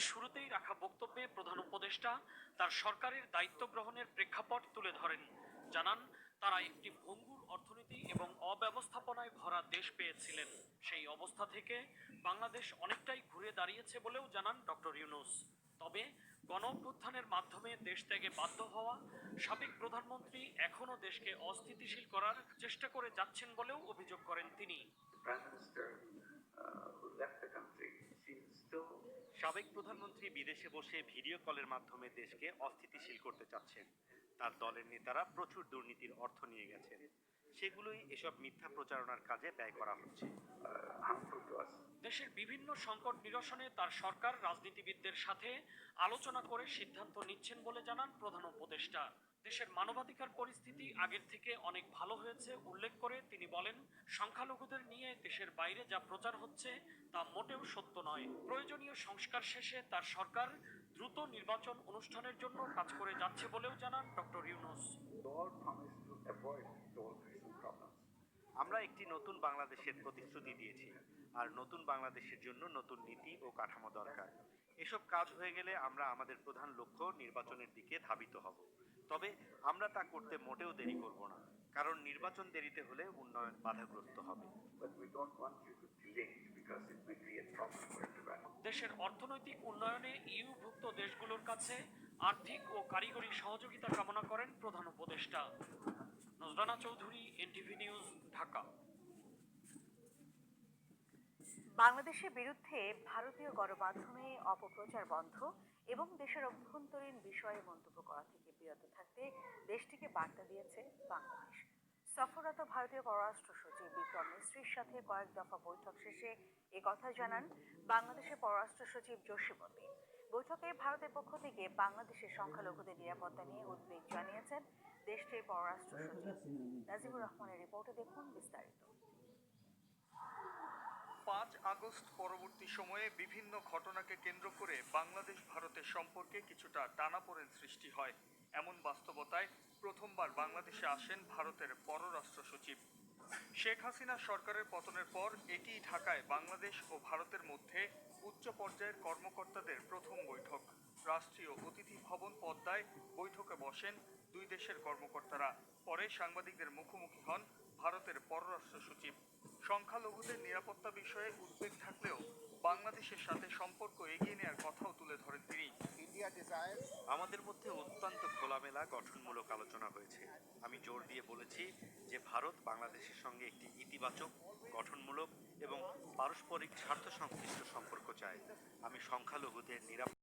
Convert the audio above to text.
সফরের শুরুতেই রাখা বক্তব্যে প্রধান উপদেষ্টা তার সরকারের দায়িত্ব গ্রহণের প্রেক্ষাপট তুলে ধরেন। জানান তারা একটি ভঙ্গুর অর্থনীতি এবং অব্যবস্থাপনায় ভরা দেশ পেয়েছিলেন। সেই অবস্থা থেকে বাংলাদেশ অনেকটাই ঘুরে দাঁড়িয়েছে বলেও জানান ডক্টর ইউনুস। তবে গণ মাধ্যমে দেশ ত্যাগে বাধ্য হওয়া সাবেক প্রধানমন্ত্রী এখনও দেশকে অস্থিতিশীল করার চেষ্টা করে যাচ্ছেন বলেও অভিযোগ করেন তিনি। Prime Minister uh, who left the country সাবেক প্রধানমন্ত্রী বিদেশে বসে ভিডিও কলের মাধ্যমে দেশকে অস্থিতিশীল করতে চাচ্ছেন। তার দলের নেতারা প্রচুর দুর্নীতির অর্থ নিয়ে গেছেন। সেগুলোই এসব মিথ্যা প্রচারণার কাজে ব্যয় করা হচ্ছে. দেশের বিভিন্ন সংকট নিরসনে তার সরকার রাজনীতিবিদদের সাথে আলোচনা করে সিদ্ধান্ত নিচ্ছেন বলে জানান প্রধান উপদেষ্টা। দেশের মানবাধিকার পরিস্থিতি আগের থেকে অনেক ভালো হয়েছে, উল্লেখ করে তিনি বলেন, সংখ্যালঘুদের নিয়ে দেশের বাইরে যা প্রচার হচ্ছে তা মোটেও সত্য নয়। প্রয়োজনীয় সংস্কার শেষে তার সরকার দ্রুত নির্বাচন অনুষ্ঠানের জন্য কাজ করে যাচ্ছে বলেও জানান ডক্টর ইউনুস. আমরা একটি নতুন বাংলাদেশের প্রতিশ্রুতি দিয়েছি, আর নতুন বাংলাদেশের জন্য নতুন নীতি ও কাঠামো দরকার। এসব কাজ হয়ে গেলে আমরা আমাদের প্রধান লক্ষ্য নির্বাচনের দিকে ধাবিত হব। তবে আমরা তা করতে মোটেও দেরি করব না কারণ নির্বাচন দেরিতে হলে উন্নয়ন বাধাগ্রস্ত হবে. দেশের অর্থনৈতিক উন্নয়নে ইউভুক্ত দেশগুলোর কাছে আর্থিক ও কারিগরি সহযোগিতা কামনা করেন প্রধান উপদেষ্টা। Nazrana Chowdhury NTV news Dhaka. বাংলাদেশের বিরুদ্ধে ভারতীয় গণমাধ্যমে অপপ্রচার বন্ধ। এবং দেশের অভ্যন্তরীণ বিষয়ে মন্তব্য করা থেকে বিরত থাকতে দেশটিকে বার্তা দিয়েছে বাংলাদেশ। সফররত ভারতীয় পররাষ্ট্র সচিব বিক্রম মিশ্রির সাথে কয়েক দফা বৈঠক শেষে এ কথা জানান বাংলাদেশের পররাষ্ট্র সচিব জসিমউদ্দিন। বৈঠকে ভারতের পক্ষ থেকে বাংলাদেশের সংখ্যালঘুদের নিরাপত্তা নিয়ে উদ্বেগ জানিয়েছেন দেশটির পররাষ্ট্র সচিব। নাজিবুর রহমানের রিপোর্টে দেখুন বিস্তারিত। আগস্ট পরবর্তী সময়ে বিভিন্ন ঘটনাকে কেন্দ্র করে বাংলাদেশ ভারতের সম্পর্কে কিছুটা টানাপোড়েন সৃষ্টি হয়। এমন বাস্তবতায় প্রথমবার বাংলাদেশে আসেন ভারতের পররাষ্ট্র সচিব। শেখ হাসিনা সরকারের পতনের পর এটি ঢাকায় বাংলাদেশ ও ভারতের মধ্যে উচ্চ পর্যায়ের কর্মকর্তাদের প্রথম বৈঠক। রাষ্ট্রীয় অতিথি ভবন পদ্মায় বৈঠকে বসেন দুই দেশের কর্মকর্তারা। পরে সাংবাদিকদের মুখোমুখি হন ভারতের পররাষ্ট্র সচিব। সংখ্যালঘুদের নিরাপত্তা বিষয়ে উদ্বেগ থাকলেও বাংলাদেশের সাথে সম্পর্ক এগিয়ে নেওয়ার কথাও তুলে ধরেন তিনি। আমাদের মধ্যে অত্যন্ত খোলামেলা গঠনমূলক আলোচনা হয়েছে। আমি জোর দিয়ে বলেছি যে ভারত বাংলাদেশের সঙ্গে একটি ইতিবাচক গঠনমূলক এবং পারস্পরিক স্বার্থ সংশ্লিষ্ট সম্পর্ক চায়। আমি সংখ্যালঘুদের নিরাপত্তা